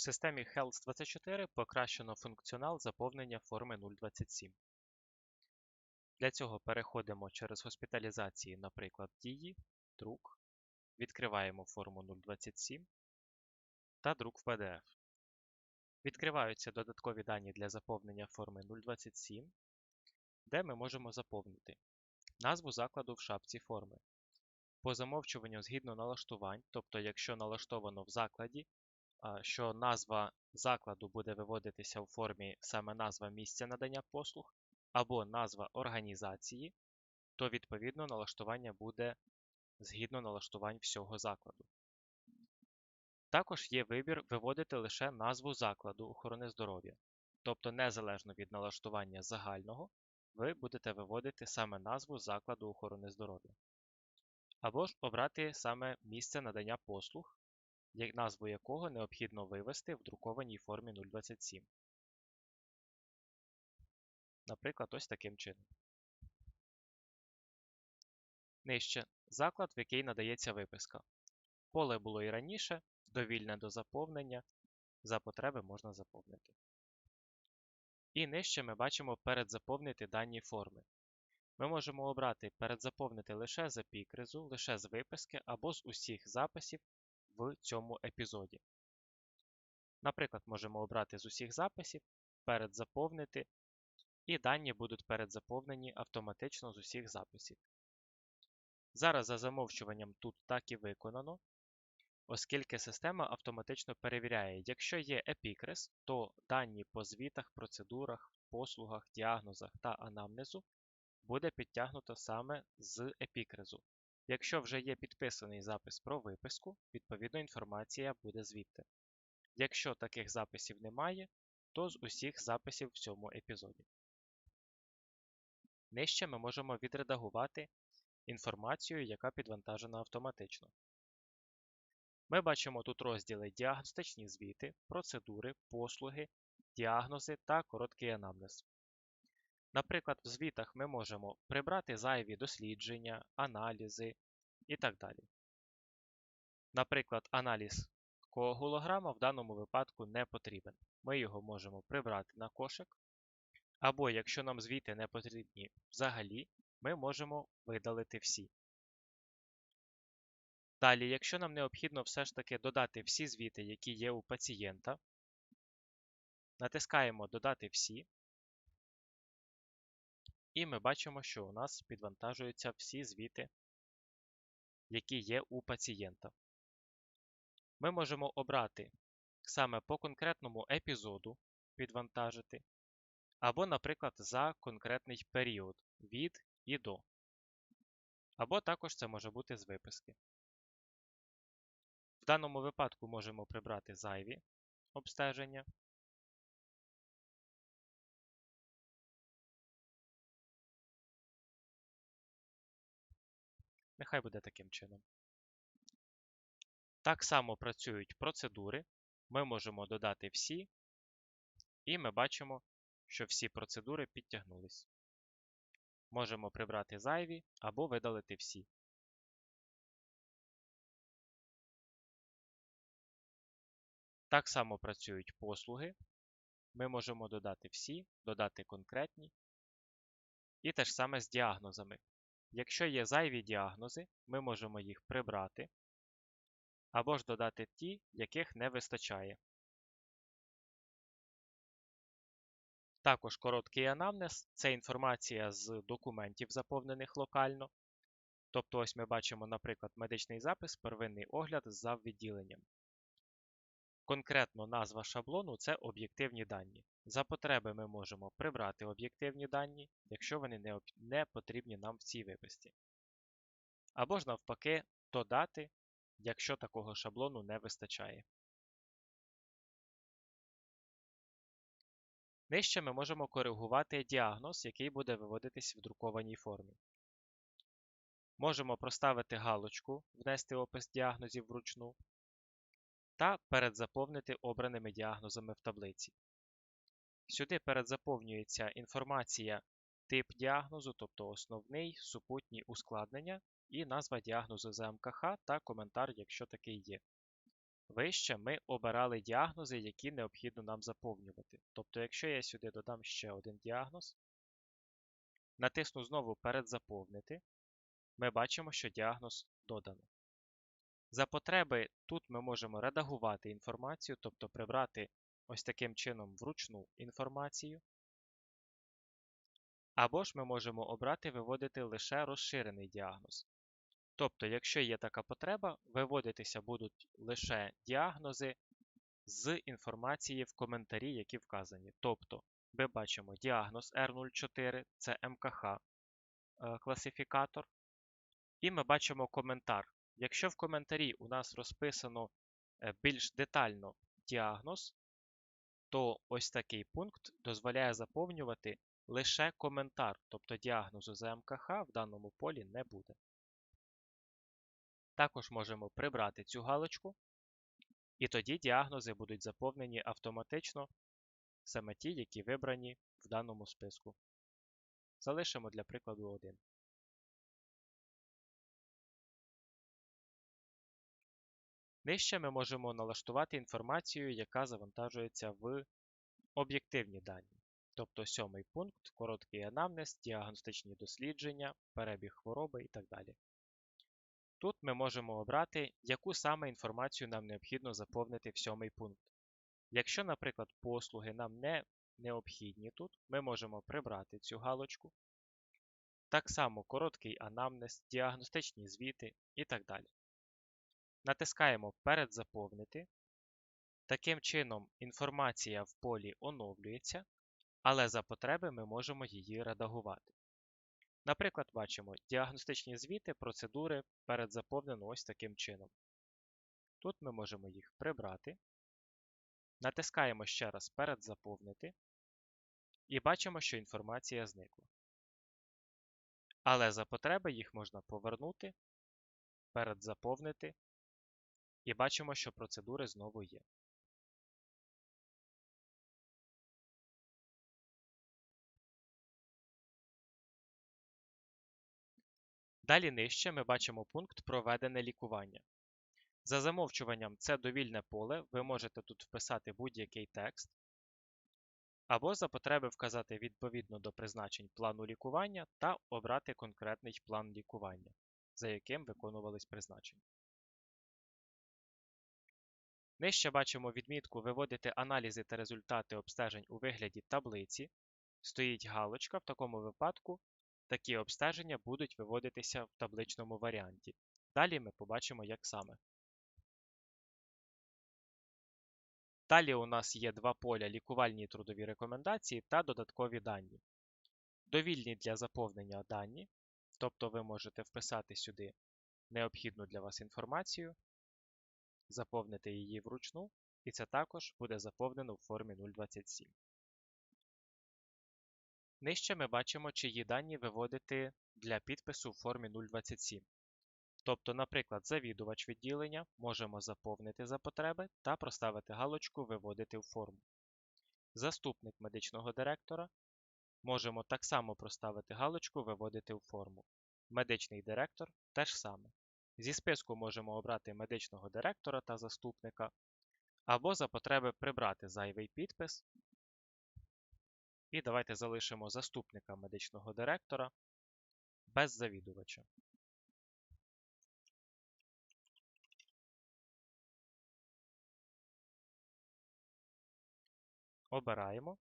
В системі Health24 покращено функціонал заповнення форми 027. Для цього переходимо через госпіталізації, наприклад, дії, друк, відкриваємо форму 027 та друк в PDF. Відкриваються додаткові дані для заповнення форми 027, де ми можемо заповнити назву закладу в шапці форми. По замовчуванню згідно налаштувань, тобто якщо налаштовано в закладі, що назва закладу буде виводитися у формі саме назва місця надання послуг або назва організації, то відповідно налаштування буде згідно налаштувань всього закладу. Також є вибір виводити лише назву закладу охорони здоров'я, тобто незалежно від налаштування загального, ви будете виводити саме назву закладу охорони здоров'я. Або ж обрати саме місце надання послуг, назву якого необхідно вивести в друкованій формі 027. Наприклад, ось таким чином. Нижче заклад, в який надається виписка. Поле було і раніше, довільне до заповнення, за потреби можна заповнити. І нижче ми бачимо передзаповнити дані форми. Ми можемо обрати передзаповнити лише з епікризу, лише з виписки або з усіх записів в цьому епізоді. Наприклад, можемо обрати з усіх записів, передзаповнити, і дані будуть передзаповнені автоматично з усіх записів. Зараз за замовчуванням тут так і виконано, оскільки система автоматично перевіряє, якщо є епікрис, то дані по звітах, процедурах, послугах, діагнозах та анамнезу буде підтягнуто саме з епікризу. Якщо вже є підписаний запис про виписку, відповідно інформація буде звідти. Якщо таких записів немає, то з усіх записів в цьому епізоді. Нижче ми можемо відредагувати інформацію, яка підвантажена автоматично. Ми бачимо тут розділи діагностичні звіти, процедури, послуги, діагнози та короткий анамнез. Наприклад, в звітах ми можемо прибрати зайві дослідження, аналізи і так далі. Наприклад, аналіз коагулограма в даному випадку не потрібен. Ми його можемо прибрати на кошик. Або, якщо нам звіти не потрібні взагалі, ми можемо видалити всі. Далі, якщо нам необхідно все ж таки додати всі звіти, які є у пацієнта, натискаємо Додати всі, і ми бачимо, що у нас підвантажуються всі звіти, які є у пацієнта. Ми можемо обрати саме по конкретному епізоду підвантажити, або, наприклад, за конкретний період від і до. Або також це може бути з виписки. В даному випадку можемо прибрати зайві обстеження. Нехай буде таким чином. Так само працюють процедури. Ми можемо додати всі, і ми бачимо, що всі процедури підтягнулись. Можемо прибрати зайві або видалити всі. Так само працюють послуги. Ми можемо додати всі, додати конкретні. І те ж саме з діагнозами. Якщо є зайві діагнози, ми можемо їх прибрати або ж додати ті, яких не вистачає. Також короткий анамнез це інформація з документів, заповнених локально. Тобто, ось ми бачимо, наприклад, медичний запис, первинний огляд за відділенням. Конкретно назва шаблону це об'єктивні дані. За потреби ми можемо прибрати об'єктивні дані, якщо вони не потрібні нам в цій виписці. Або ж навпаки, додати, якщо такого шаблону не вистачає. Нижче ми можемо коригувати діагноз, який буде виводитись в друкованій формі. Можемо проставити галочку, внести опис діагнозів вручну та передзаповнити обраними діагнозами в таблиці. Сюди передзаповнюється інформація тип діагнозу, тобто основний, супутні ускладнення, і назва діагнозу ЗМКХ та коментар, якщо такий є. Вище ми обирали діагнози, які необхідно нам заповнювати. Тобто, якщо я сюди додам ще один діагноз, натисну знову Передзаповнити, ми бачимо, що діагноз додано. За потреби тут ми можемо редагувати інформацію, тобто прибрати ось таким чином вручну інформацію. Або ж ми можемо обрати виводити лише розширений діагноз. Тобто, якщо є така потреба, виводитися будуть лише діагнози з інформації в коментарі, які вказані. Тобто, ми бачимо діагноз R04, це МКХ е, класифікатор. І ми бачимо коментар. Якщо в коментарі у нас розписано е, більш детально діагноз, то ось такий пункт дозволяє заповнювати лише коментар, тобто діагнозу за МКХ в даному полі не буде. Також можемо прибрати цю галочку, і тоді діагнози будуть заповнені автоматично, саме ті, які вибрані в даному списку. Залишимо для прикладу один. Нижче ми можемо налаштувати інформацію, яка завантажується в об'єктивні дані. Тобто сьомий пункт, короткий анамнез, діагностичні дослідження, перебіг хвороби і так далі. Тут ми можемо обрати, яку саме інформацію нам необхідно заповнити в сьомий пункт. Якщо, наприклад, послуги нам не необхідні тут, ми можемо прибрати цю галочку. Так само короткий анамнез, діагностичні звіти і так далі. Натискаємо Передзаповнити. Таким чином, інформація в полі оновлюється, але за потреби ми можемо її редагувати. Наприклад, бачимо діагностичні звіти, процедури передзаповнено ось таким чином. Тут ми можемо їх прибрати. Натискаємо ще раз Передзаповнити і бачимо, що інформація зникла. Але за потреби їх можна повернути, передзаповнити і бачимо, що процедури знову є. Далі нижче ми бачимо пункт Проведене лікування. За замовчуванням це довільне поле, ви можете тут вписати будь-який текст, або за потреби вказати відповідно до призначень плану лікування та обрати конкретний план лікування, за яким виконувались призначення. Нижче бачимо відмітку Виводити аналізи та результати обстежень у вигляді таблиці. Стоїть галочка, в такому випадку такі обстеження будуть виводитися в табличному варіанті. Далі ми побачимо, як саме. Далі у нас є два поля лікувальні трудові рекомендації та додаткові дані. Довільні для заповнення дані, тобто ви можете вписати сюди необхідну для вас інформацію, заповнити її вручну, і це також буде заповнено в формі 027. Нижче ми бачимо, чиї дані виводити для підпису в формі 027. Тобто, наприклад, завідувач відділення можемо заповнити за потреби та проставити галочку Виводити в форму. Заступник медичного директора можемо так само проставити галочку Виводити в форму. Медичний директор теж саме. Зі списку можемо обрати медичного директора та заступника, або за потреби прибрати зайвий підпис. І давайте залишимо заступника медичного директора без завідувача. Обираємо.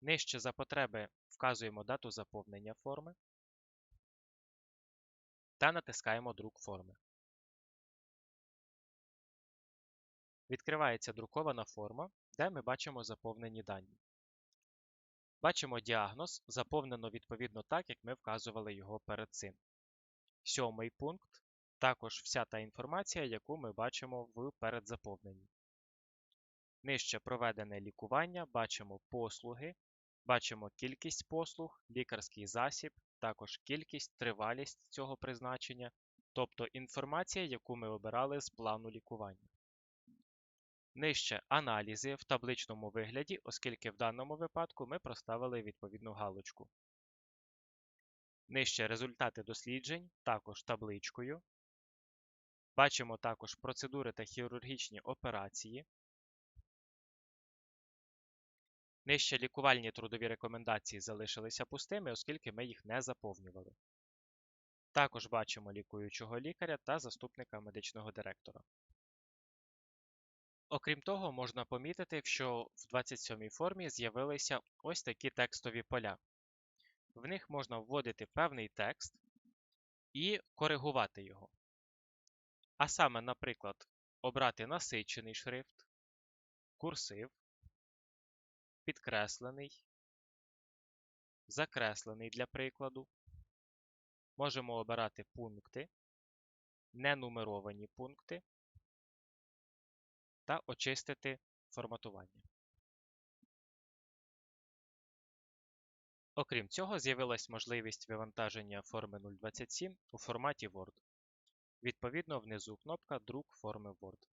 Нижче за потреби вказуємо дату заповнення форми та натискаємо Друк форми. Відкривається друкована форма, де ми бачимо заповнені дані. Бачимо діагноз, заповнено відповідно так, як ми вказували його перед цим. Сьомий пункт також вся та інформація, яку ми бачимо в передзаповненні. Нижче проведене лікування, бачимо послуги, бачимо кількість послуг, лікарський засіб, також кількість, тривалість цього призначення, тобто інформація, яку ми обирали з плану лікування. Нижче аналізи в табличному вигляді, оскільки в даному випадку ми проставили відповідну галочку. Нижче результати досліджень, також табличкою. Бачимо також процедури та хірургічні операції. Нижче лікувальні трудові рекомендації залишилися пустими, оскільки ми їх не заповнювали. Також бачимо лікуючого лікаря та заступника медичного директора. Окрім того, можна помітити, що в 27-й формі з'явилися ось такі текстові поля. В них можна вводити певний текст і коригувати його. А саме, наприклад, обрати насичений шрифт, курсив, підкреслений, закреслений для прикладу. Можемо обирати пункти, ненумеровані пункти та очистити форматування. Окрім цього, з'явилась можливість вивантаження форми 027 у форматі Word. Відповідно, внизу кнопка Друк форми Word.